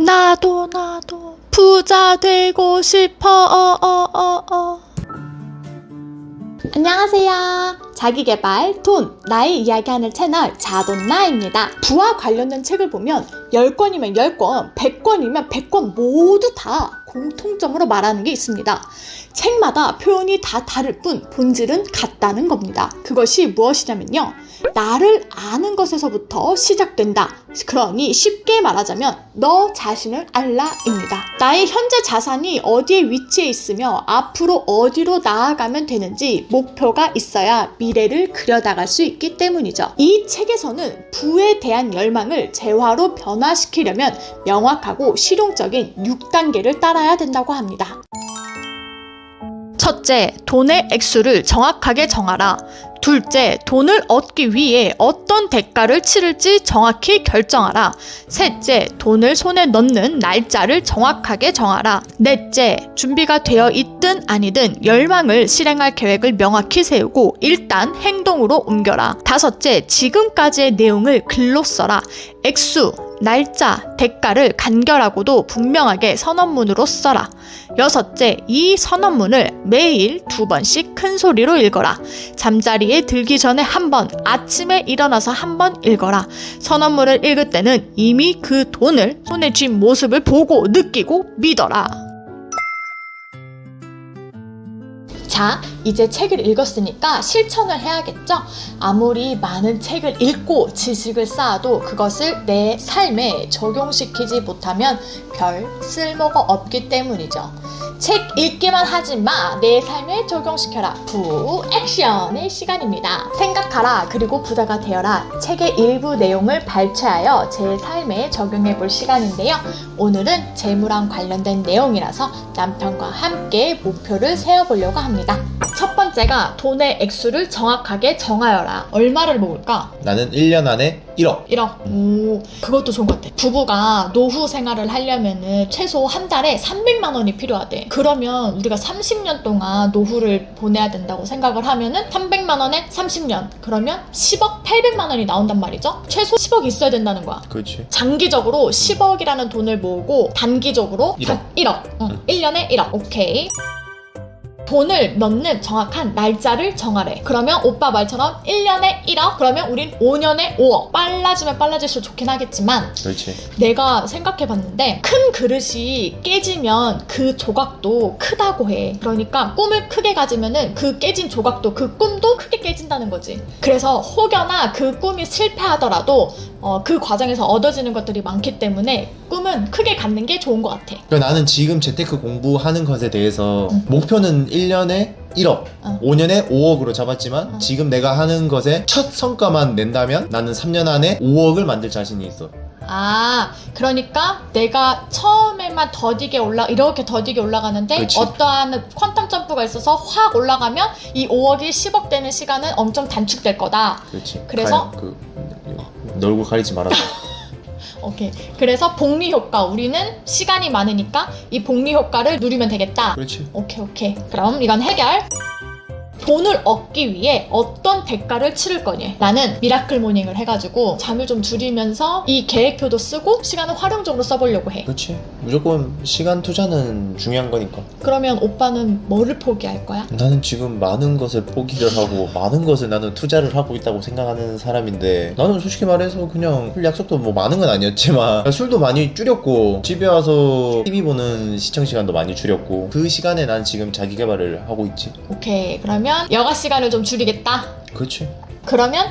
나도 나도 부자 되고 싶어 어, 어, 어, 어. 안녕하세요. 자기개발, 돈, 나의 이야기하는 채널 자돈나입니다. 부와 관련된 책을 보면 10권이면 10권, 100권이면 100권 모두 다 공통점으로 말하는 게 있습니다. 책마다 표현이 다 다를 뿐 본질은 같다는 겁니다. 그것이 무엇이냐면요. 나를 아는 것에서부터 시작된다. 그러니 쉽게 말하자면 너 자신을 알라입니다. 나의 현재 자산이 어디에 위치해 있으며 앞으로 어디로 나아가면 되는지 목표가 있어야 미래를 그려나갈 수 있기 때문이죠. 이 책에서는 부에 대한 열망을 재화로 변화시키려면 명확하고 실용적인 6단계를 따라야 된다고 합니다. 첫째, 돈의 액수를 정확하게 정하라. 둘째, 돈을 얻기 위해 어떤 대가를 치를지 정확히 결정하라. 셋째, 돈을 손에 넣는 날짜를 정확하게 정하라. 넷째, 준비가 되어 있든 아니든 열망을 실행할 계획을 명확히 세우고 일단 행동으로 옮겨라. 다섯째, 지금까지의 내용을 글로 써라. 액수, 날짜, 대가를 간결하고도 분명하게 선언문으로 써라. 여섯째, 이 선언문을 매일 두 번씩 큰 소리로 읽어라. 잠자리에 들기 전에 한 번, 아침에 일어나서 한 번 읽어라. 선언문을 읽을 때는 이미 그 돈을 손에 쥔 모습을 보고 느끼고 믿어라. 자, 이제 책을 읽었으니까 실천을 해야겠죠? 아무리 많은 책을 읽고 지식을 쌓아도 그것을 내 삶에 적용시키지 못하면 별 쓸모가 없기 때문이죠. 책 읽기만 하지 마. 내 삶에 적용시켜라. 부 액션의 시간입니다. 생각하라. 그리고 부자가 되어라. 책의 일부 내용을 발췌하여 제 삶에 적용해 볼 시간인데요. 오늘은 재무랑 관련된 내용이라서 남편과 함께 목표를 세워보려고 합니다. 첫 번째가 돈의 액수를 정확하게 정하여라. 얼마를 모을까? 나는 1년 안에 1억. 1억. 오, 그것도 좋은 것 같아. 부부가 노후 생활을 하려면은 최소 한 달에 300만 원이 필요하대. 그러면 우리가 30년 동안 노후를 보내야 된다고 생각을 하면은 300만 원에 30년. 그러면 10억 800만 원이 나온단 말이죠. 최소 10억 있어야 된다는 거야. 그렇지. 장기적으로 10억이라는 돈을 모으고 단기적으로 1억. 1억. 응. 응. 1년에 1억. 오케이. 돈을 넣는 정확한 날짜를 정하래. 그러면 오빠 말처럼 1년에 1억? 그러면 우린 5년에 5억. 빨라지면 빨라질수록 좋긴 하겠지만 그렇지. 내가 생각해 봤는데 큰 그릇이 깨지면 그 조각도 크다고 해. 그러니까 꿈을 크게 가지면은 그 깨진 조각도 그 꿈도 크게 깨진다는 거지. 그래서 혹여나 그 꿈이 실패하더라도 어, 그 과정에서 얻어지는 것들이 많기 때문에 꿈은 크게 갖는 게 좋은 것 같아. 그러니까 나는 지금 재테크 공부하는 것에 대해서 응. 목표는 1년에 1억, 응. 5년에 5억으로 잡았지만 응. 지금 내가 하는 것에 첫 성과만 낸다면 나는 3년 안에 5억을 만들 자신이 있어. 아, 그러니까 내가 처음에만 더디게 올라 이렇게 더디게 올라가는데 그치. 어떠한 퀀텀 점프가 있어서 확 올라가면 이 5억이 10억 되는 시간은 엄청 단축될 거다. 그렇지. 그래서? 그 너 얼굴 가리지 말아. 오케이. 그래서 복리 효과. 우리는 시간이 많으니까 이 복리 효과를 누리면 되겠다. 그렇지. 오케이, 오케이. 그럼 이건 해결. 돈을 얻기 위해 어떤 대가를 치를 거니? 나는 미라클 모닝을 해가지고 잠을 좀 줄이면서 이 계획표도 쓰고 시간을 활용적으로 써보려고 해. 그렇지. 무조건 시간 투자는 중요한 거니까. 그러면 오빠는 뭐를 포기할 거야? 나는 지금 많은 것을 포기를 하고 많은 것을 나는 투자를 하고 있다고 생각하는 사람인데 나는 솔직히 말해서 그냥 술 약속도 뭐 많은 건 아니었지만 술도 많이 줄였고 집에 와서 TV 보는 시청 시간도 많이 줄였고 그 시간에 난 지금 자기 개발을 하고 있지. 오케이. 그러면 여가 시간을 좀 줄이겠다. 그렇지. 그러면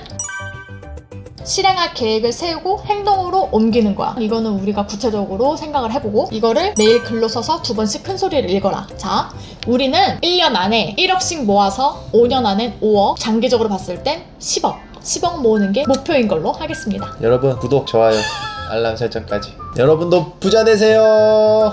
실행할 계획을 세우고 행동으로 옮기는 거야. 이거는 우리가 구체적으로 생각을 해보고 이거를 매일 글로 써서 두 번씩 큰 소리를 읽어라. 자, 우리는 1년 안에 1억씩 모아서 5년 안엔 5억, 장기적으로 봤을 땐 10억. 10억 모으는 게 목표인 걸로 하겠습니다. 여러분 구독 좋아요 알람 설정까지. 여러분도 부자 되세요.